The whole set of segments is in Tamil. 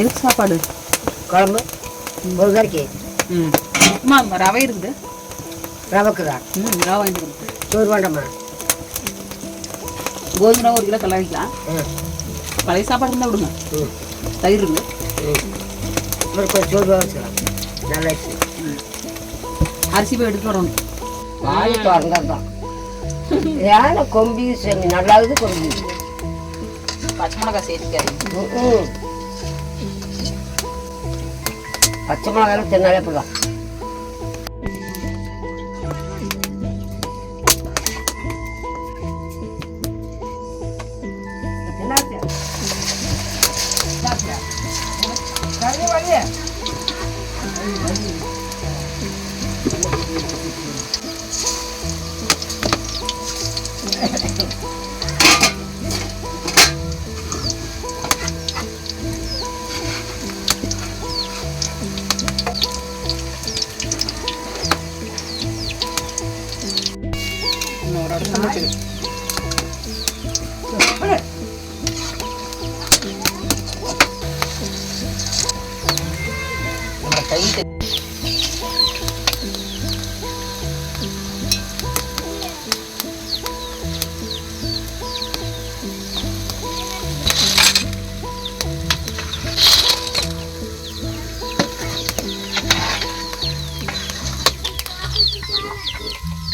எதுக்கு சாப்பாடு? குழம்பு ஒரு கறிக்கு ம். அம்மா ரவை இருக்குது. ரவைக்கு தான் ம் ரவை வாங்கிட்டு வந்து சோறு வேண்டாமா? கோதுமை ரவை ஒரு கிலோ கலரிக்கலாம் ம் பழைய சாப்பாடு இருந்தால் விடுங்க. ம். தயிர் இருக்குது கொஞ்சம் சோறு வச்சுக்கலாம். நல்லா அரிசி போய் எடுத்துட்டு வரணும். வாய் திறந்தான் ஏன்னா கொம்பி நல்லாவது கொம்பி. பச்சை மிளகாய் சேர்த்துக்காது பச்சை மிளகாய் தின்னாலே போதும் இன்னொரு இடத்துல சமைச்சிரு நம்ம கை தெ- இது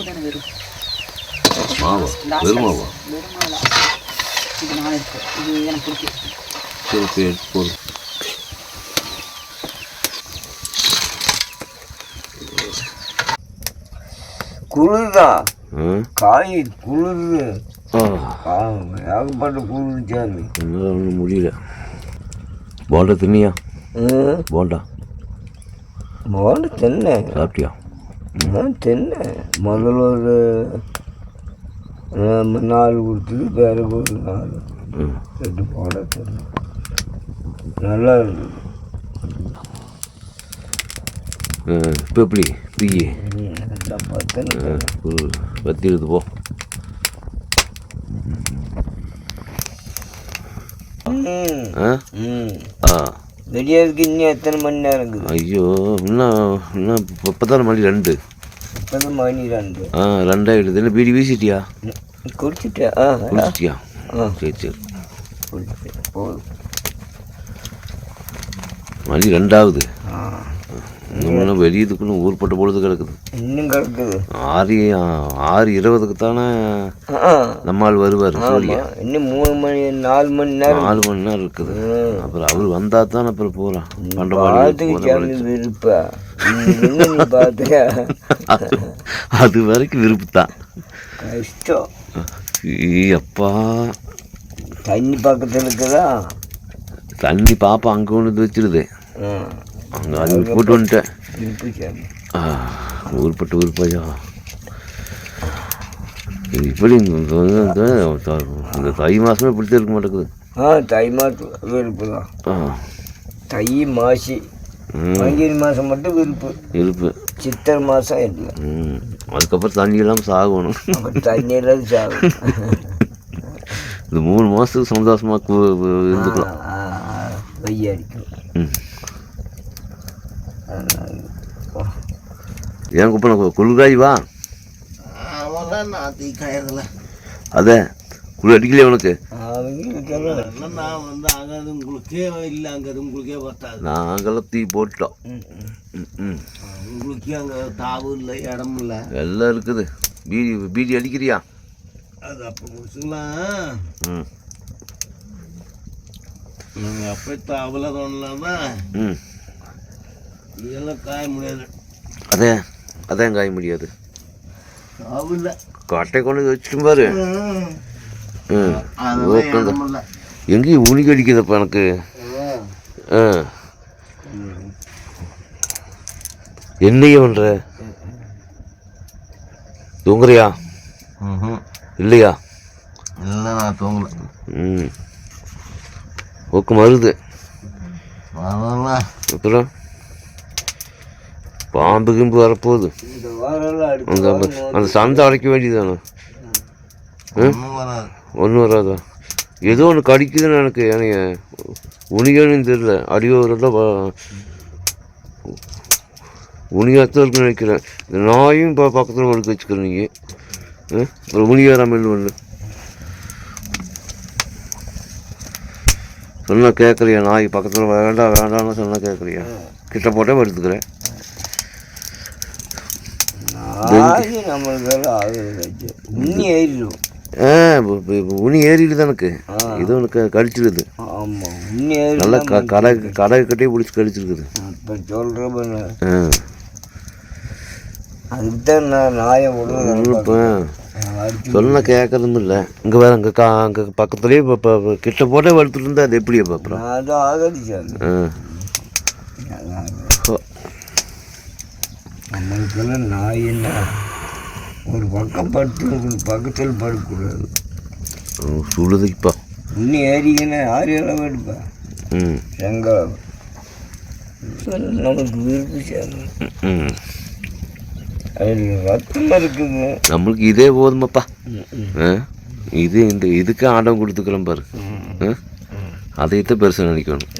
மாவு தானே வெறும்? மாவா வெறும். மாவா? வெறும் மாவு. இது நான் இருக்கு. இது எனக்கு பிடிக்கும் சரி சரி போதும் குளிர்தான் ஆ? காய் குளிர்து. ஏகப்பட்ட குளிர் சாமி என்னால் ஒன்றும் முடியல. போண்டா தின்னியா? போண்டா. மோண்டு தின்னேன். சாப்பிட்டியா? நான் தின்னேன் முதல்ல ஒரு நாலு கொடுத்தது பிறகு ஒரு நாலு. ரெண்டு போண்டா தின்னேன் நல்லா இருக்குது இப்போ எப்படி? ஒரு பத்தி போ. ஆ? ம். ஆ விடியறதுக்கு இன்னும் எத்தனை மணி நேரம் இருக்குது? ஐயோ இன்னும் இன்னும் இப்போ தானே மணி ரெண்டு. இப்போ தான் மணி ரெண்டு. ஆ ரெண்டாயிடுது. என்ன பீடி வீசிட்டியா? குடிச்சிட்டேன். ஆ குடிச்சிட்டியா? ஆ. சரி சரி. போதும். மணி ரெண்டாவது. ஆ. இன்னும் வெளியதுக்குன்னு ஊர்பட்ட பொழுது கிடக்குது. இன்னும் கிடக்குது. ஆறு ஆறு இருபதுக்கு தானே நம்மால் வருவார் சூரிய இன்னும் மூணு மணி நாலு மணி நேரம் நாலு மணி நேரம் இருக்குது. அப்புறம் அவர் வந்தா தான் அப்புறம் போகிறான் பார்த்துக்க சாமி பண்ட விருப்பா. நீ பார்த்தியா அது வரைக்கும் விருப்பத்தான் கஷ்டம். அப்பா தண்ணி பக்கத்தில் இருக்குதா? தண்ணி பாப்பா அங்கே வந்து வச்சிருது அங்கே அது போட்டு வந்துட்டேன். விருப்பு ஊர்பட்ட ஊர்பையா இது இப்படி இந்த- தை மாதமே இப்படி இருக்க மாட்டேங்குது. ஆ தை மாதம் விருப்பு தான். ஆ. தை மாசி. ம். பங்குனி மாதம் மட்டும் விருப்பு. இருப்பு சித்திரை மாதம் இல்லை. ம். அதுக்கப்புறம் தண்ணி எல்லாம் சாகணும். தண்ணி எல்லாம் சாகும். இந்த மூணு மாதத்துக்கு சந்தோஷமாக இருந்துக்கலாம். வெய்ய அடிக்கும் ம். ஏன் குப்பை குளிர்காய் வா. தீக்காயதில்ல அதே குளிர் அடிக்கலையே உனக்கு? நான் வந்து அங்கே உங்களுக்கே இல்லை அங்கே உங்களுக்கே பத்தாது. நாங்களாம் தீ போட்டோம் உங்களுக்கே அங்கே தாவு இல்லை இடம் இல்லை. எல்லாம் இருக்குது. பீடி பீடி அடிக்கிறியா? அது அப்போ முடிச்சுக்கலாம். ம். நாங்கள் அப்போ தாவில் தோணலாமா? ம். இதெல்லாம் காய முடியாது. அதே அதான் காய முடியாது. கட்டை கொண்டு வந்து வச்சுட்டு பாரு. எங்கேயும் உனிக்கு அடிக்குதப்பா எனக்கு. ஆ. என்னைய பண்ணுற தூங்குறியா? இல்லையா? இல்லை நான் தூங்கல. ம். ஊக்கம் வருது அப்புறம்? பாம்பு கிம்பு வரப்போகுது. அந்த அந்த சந்தை அடைக்க வேண்டியதானே ஒன்றும் வராது. ஒன்றும் வராதா? ஏதோ ஒன்று கடிக்குதுன்னு எனக்கு எனக்கு உனிகன்னு தெரியல. அடியோரெல்லாம் உனியாத்தான் இருக்குன்னு நினைக்கிறேன். இந்த நாயும் இப்போ பக்கத்தில் ஒழுக்க வச்சுக்கிறேன் நீங்கள் ஒரு உனியாராமல் ஒன்று சொன்னால் கேட்குறியா? நாய் பக்கத்தில் வேண்டாம் வேண்டாம்னு சொன்னால் கேட்குறியா? கிட்ட போட்டே படுத்துக்கிறேன் நாய் நம்மளுக்கெல்லாம் ஆகுது உண்ணி ஏறிடும். ஆ உனி ஏறிடுது எனக்கு. இது உனக்கு கடிச்சிடுது ஆமாம் உண்ணி நல்லா க கடை கடை கட்டே பிடிச்சி கடிச்சிருக்குது இப்போ சொல்கிறேன் ஆ. அதுக்கு தான் நான் நாயை அடிச்சு சொன்ன கேட்கறதும் இல்லை. இங்கே வேற அங்கே கா அங்கே பக்கத்துலேயே இப்போ கிட்ட போட்டே வளர்த்துட்டு இருந்தா அது எப்படி அப்போ அப்புறம்? நான் ஆகடிச்சேன் ஆ. நம்மளுக்கெல்லாம் நாய் என்ன? ஒரு பக்கம் படுத்து பக்கத்தில் படுக்கக்கூடாது ம், சுடுதுப்பா இன்னும் ஏறிக்கினா ஆரியெல்லாம் எடுப்பா ம். செங்கலம் நமக்கு விருப்பம் சேரணும் ம், ம் அதில் ரத்தம் இருக்குது நம்மளுக்கு இதே போதுமாப்பா. இது இந்த இதுக்கு ஆட்டம் கொடுத்துக்கிறோம் பாரு. ஆ? அதைத்தான் பெருசாக நினைக்கணும்.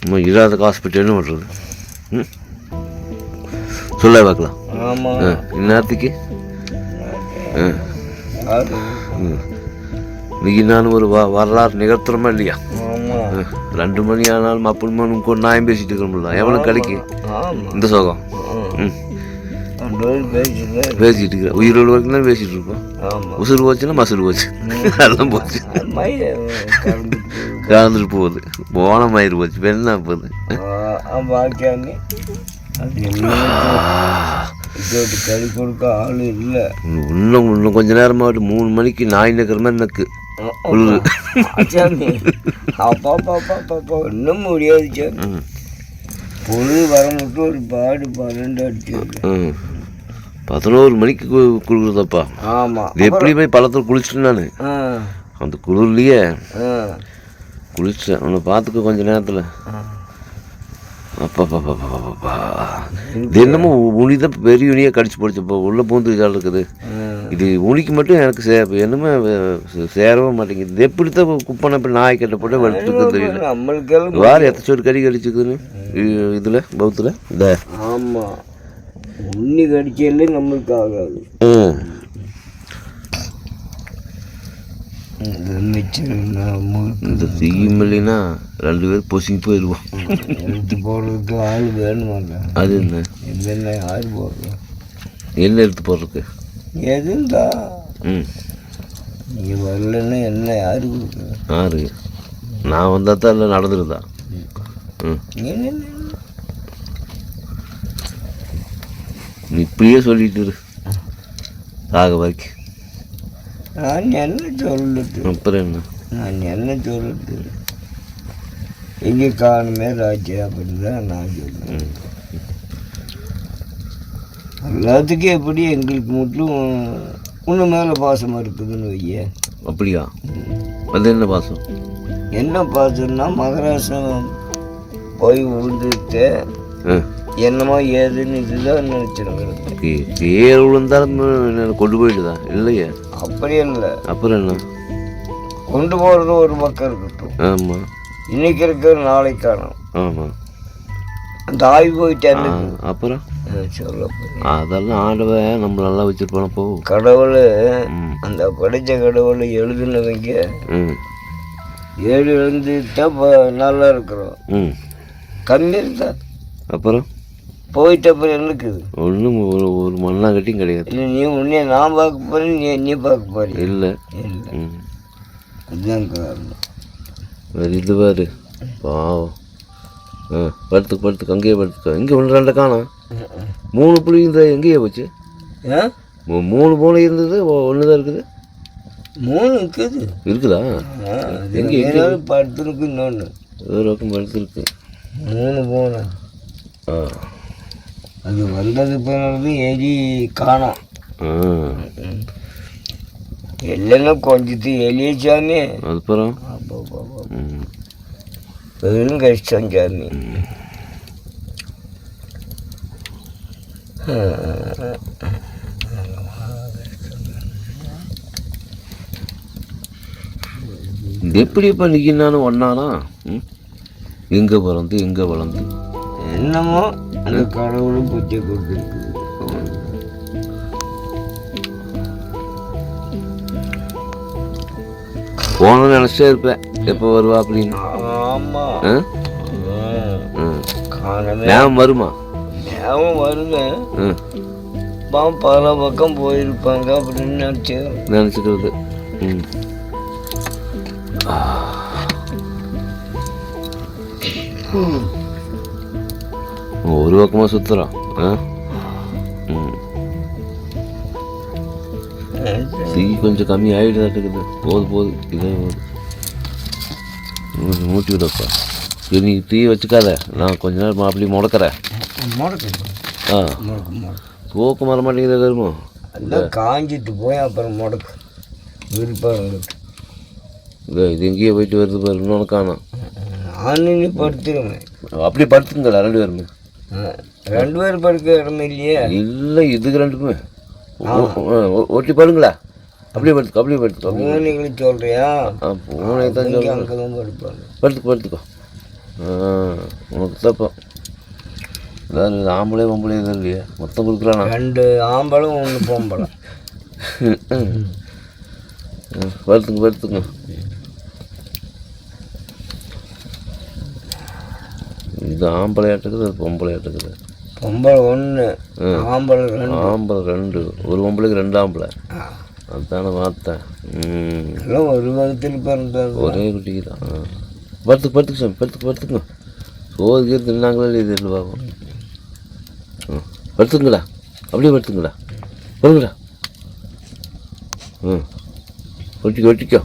நம்ம இல்லாத ஹாஸ்பிட்டல் என்ன பண்ணுறது சொல்ல பார்க்கலாம். இந்நேரத்துக்கு. இன்னைக்கு நான் ஒரு வரலாறு நிகழ்த்துறோமா இல்லையா? ரெண்டு மணி ஆனாலும் அப்படி மணி ஒரு நாயம் பேசிட்டு இருக்கிறோம்ல எவ்வளோ கிடைக்கு ஆமாம் இந்த சோகம். பேசிட்டு இருக்கிறேன் உயிரோடு வரைக்கும் தான் பேசிட்டு இருப்போம் உசுறு போச்சுன்னா மசுறு போச்சு. அதெல்லாம் போச்சு. கலந்துட்டு போகுது. போன மயிறு போச்சு. வெண்ணா போகுது? பாக்கியாங்க கறி கொடுக்க ஆள் இல்லை. இன்னும் இன்னும் கொஞ்ச நேரமாட்டு மூணு மணிக்கு நாய் நிற்கிற மாதிரி நக்கு அப்பா அப்பா இன்னும் முடியாது பொழுது வர மட்டும் ஒரு பாடு பன்னெண்டு அடிச்சு. பதினோரு மணிக்கு கு- குளிருதப்பா ஆமாம் இது எப்படி போய் பள்ளத்தில் குளிச்சிட்டேன் நான். ஆ. அந்த குளிர்லையே ஆ. குளிச்சேன் உன்னை பார்த்துக்க கொஞ்ச நேரத்தில். அப்பா என்னமோ உனிதான் பெரிய உனியாக கடிச்சு போடுச்சப்போ உள்ளே பூந்து இருக்குது. இது உனிக்கு மட்டும் எனக்கு சே என்னமே சேரவே மாட்டேங்குது. இது எப்படி தான் குப்பனை இப்போ நாய் கட்ட போட்டு வளர்த்துருக்கு தெரியல வார் எத்தனை சோறு கறி கடிச்சுக்குதுன்னு? இதில் பௌத்தில் இந்த. ஆமாம் உண்ணி கடிச்சாலே நம்மளுக்கு ஆகாது. ம் இது மிச்சம் நம்ம இந்த தீயும் இல்லைன்னா ரெண்டு பேரும் பொசுங்கி போயிடுவோம் எடுத்து போடுறதுக்கு ஆள் வேணுமாங்க. அது என்ன? என்னென்ன ஆள் போடுறோம் என்ன எடுத்து போடுறதுக்கு. எதுண்டா? ம். நீங்கள் வரலன்னா என்ன யாரு ஆறு நான் வந்தால் தான் இல்லை நடந்துருதா? ம். நீ இப்படியே சொல்லிட்டு இரு. ஆக வரைக்கும். நான் என்ன சொல்லுது அப்புறம் என்ன நான் என்ன சொல்லுது எங்கே காணுமே ராஜா அப்படின்னு தான் நான் சொல்லுவேன். எல்லாத்துக்கும் எப்படி எங்களுக்கு மட்டும் உன்ன மேலே பாசமாக இருக்குதுன்னு வைய. அப்படியா? அது என்ன பாசம்? என்ன பாசம்னா மகராசம் போய் விழுந்துட்டு என்னமோ ஏதுன்னு இதுதான் நினச்சிருக்கிறது கீழே விழுந்தாலும் கொண்டு போயிடுதா? இல்லையே. அப்படி இல்லை. அப்புறம் என்ன? கொண்டு போகிறது ஒரு பக்கம் இருக்கட்டும். ஆமாம் இன்னைக்கு இருக்கிற நாளைக்கு காணும். ஆமாம் அந்த ஆய் போயிட்டாரு அப்புறம்? சொல்ல. அதெல்லாம் ஆண்டவன் நம்ம நல்லா வச்சுருப்பான போ. கடவுள் அந்த படைச்ச கடவுள் எழுதுனவங்க. ம். ஏழு எழுந்துட்டா இப்போ நல்லா இருக்கிறோம். ம். கம்மி இருந்தா. அப்புறம்? போயிட்ட அப்புறம் இருக்குது? ஒன்றும் ஒரு ஒரு மண்ணாங்கட்டியும் கிடையாது. இல்லை நீ உன்னைய நான் பார்க்க போறேன் நீ நீ பார்க்க போறீங்க இல்லை. இல்லை. அதுதான் காரணம். வேறு இது பாரு பாவம். ஆ படுத்துக்கு படுத்துக்கு அங்கேயே படுத்துக்க. இங்கே ஒன்று ரெண்டை காணோம். மூணு புளி இந்த எங்கேயே போச்சு. ஆ? மூணு பூனை இருந்தது ஒன்று தான் இருக்குது. மூணு இருக்குது. இருக்குதா? அது ஏதாவது படுத்துருக்கு இன்னொன்று ஒரு பக்கம் படுத்துருக்கு. மூணு போனேன் ஆ. அது வந்தது பிறகு எரி காணோம். இல்லைன்னா கொஞ்சத்து எளிய சாமி அதுக்கப்புறம்? அப்போ ம். பெரும் கஷ்டம் சாமி. இது எப்படிப்பா நிற்கினாலும் ஒன்னானா ம்? எங்கே பிறந்து எங்கே வளர்ந்து. என்னமோ? அந்த கடவுளும் புத்தி கொடுத்துருக்கு போன நினச்சிட்டே இருப்பேன். எப்போ வருவா அப்படின்னு. ஞாபகம் வருமா? ஞாபகம் வருங்க. பல பக்கம் போயிருப்பாங்க அப்படின்னு நினச்சி. நினச்சிக்கிறது. ம். ஒரு பக்கமாக சுற்றுறான் ஆ? ம். தீ கொஞ்சம் கம்மி ஆகிடுதாட்டுக்குது போது போது. இதே போது. ம், மூட்டி விடப்பா சரி நீ தீ வச்சுக்காத. நான் கொஞ்ச நேரம் அப்படி முடக்கிறேன். முடக்கு. ஆ. தூக்கம் வர மாட்டேங்குது கருமோ காஞ்சிட்டு போய் அப்புறம் முடக்கு. விருப்பம் இதோ இது எங்கேயோ போயிட்டு வருது பாரு. இன்னொன்று காணோம். நான் நீ படுத்துருவேன் அப்படியே படுத்துங்களா ரெண்டு பேருமே. ரெண்டு பேர் படுக்க இடம் இல்லையே. இல்லை இதுக்கு ரெண்டுக்குமே. ஓ- ஓ- ஒட்டி பாருங்களா. அப்படியே படுத்துக்கோ அப்படியே படுத்துக்கோ. அப்படியே பூனைகளை சொல்றியா? ஆ பூனை தான் சொல்கிறேன் படுத்துக்கோ படுத்துக்கோ. உனக்கு தப்பா அதாவது ஆம்பளை பொம்பளை எதுவும் இல்லையா. மொத்தம் கொடுக்குறானா ரெண்டு ஆம்பளம் ஒன்று பொம்பளை படுத்துங்க படுத்துங்க இது ஆம்பளை ஆட்டுக்குது அது பொம்பளை ஆட்டுக்குது. பொம்பளை ஒன்று ஆம்பளை ரெண்டு. ஆம்பளை ரெண்டு. ஒரு பொம்பளைக்கு ரெண்டு ஆம்பளை. அதுதானே பார்த்தேன் எல்லாம் ஒரு வகுத்தில் பிறந்தது. ஒரே குட்டிக்கு தான். ஆ. படுத்துக்கு படுத்துக்கு சாமி படுத்துக்கு படுத்துங்க சோறு கீர் தின்னாங்களே இது இல்லை பார்ப்போம் ம் படுத்துங்களா அப்படியே படுத்துங்களா படுங்கடா ம். ஒட்டிக்கோ ஒட்டிக்கோ.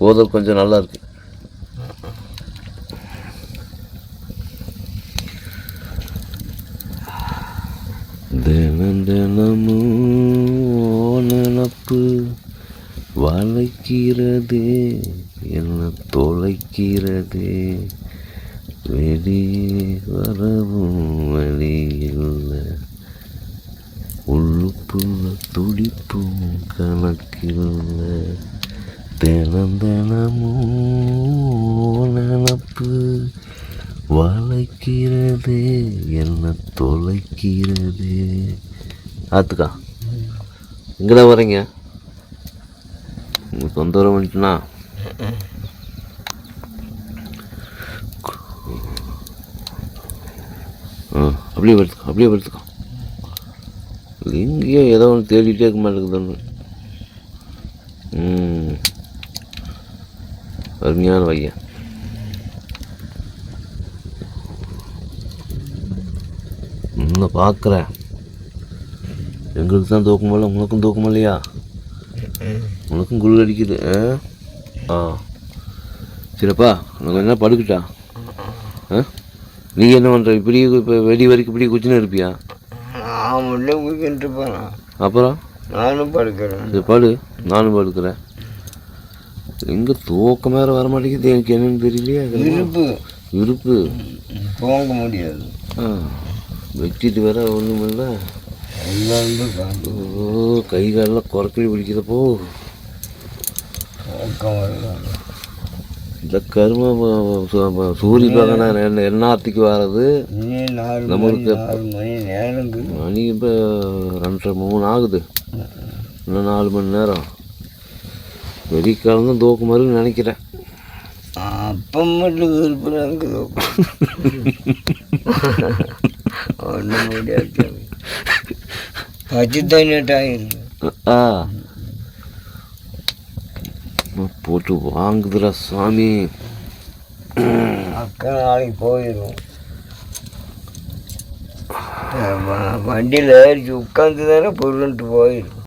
ஓதல் கொஞ்சம் நல்லா இருக்கு தினம் தினமும் ஓ நினப்பு வீடு என்ன தொலைக்கிறது? வெளியே வரவும் வழி இல்லை. உள்ளுக்குள்ள துடிப்பும் கணக்கில்லை. தினம் தினமும் நினப்பு வளைக்கிறது. என்ன தொலைக்கிறது? ஆத்துக்கா. எங்கடா வரீங்க உங்கள் தொந்தரவு வந்துட்டுனா ஆ அப்படியே படுத்துக்கோ அப்படியே படுத்துக்கோ. எங்கேயோ ஏதோ ஒன்று தேடிட்டே இருக்க மாட்டேங்குதுன்னு ம். அருமையான பையன். இன்னும் பார்க்குறேன். எங்களுக்கு தான் தூக்கம் இல்லை உனக்கும் தூக்கம் இல்லையா உனக்கும் குளிர் அடிக்குது ஆ? ஆ. சரிப்பா உனக்கு நேரம் படுக்கிட்டா? ஆ? நீ என்ன பண்ணுற இப்படி இப்போ வெடி வரைக்கும் இப்படி குச்சின்னு இருப்பியா? நான் மட்டும் போனேன் அப்புறம்? நானும் படுக்கிறேன். சரி படு. நானும் படுக்கிறேன். எங்கே தூக்கம் வேறு வர மாட்டேங்குது எனக்கு என்னன்னு தெரியலையே இருப்பு. இருப்பு. தூங்க முடியாது. ஆ. வெட்டிட்டு வேற ஒன்றும் இல்லை. எல்லாம் ஓ கை காலெல்லாம் குறக்கலி பிடிக்கிறப்போ. இந்த கரும சூரிய பகவான் என்ன எண்ணாத்துக்கு வர்றது நம்மளுக்கு மணி இப்போ ரெண்டரை மூணு ஆகுது. இன்னும் நாலு மணி நேரம். வெடிக்காலம் தான் தூக்கு மாதிரின்னு நினைக்கிறேன். அப்போ மட்டும் விருப்பம் ஒன்றும் முடியாது. பச்சை தண்ணி ஆயிருக்கு ஆ. போட்டு வாங்குதுடா சாமி. அக்கா நாளைக்கு போயிடும் வண்டியில் ஏறிச்சு உட்காந்து தானே பொருள்ன்ட்டு போயிடும்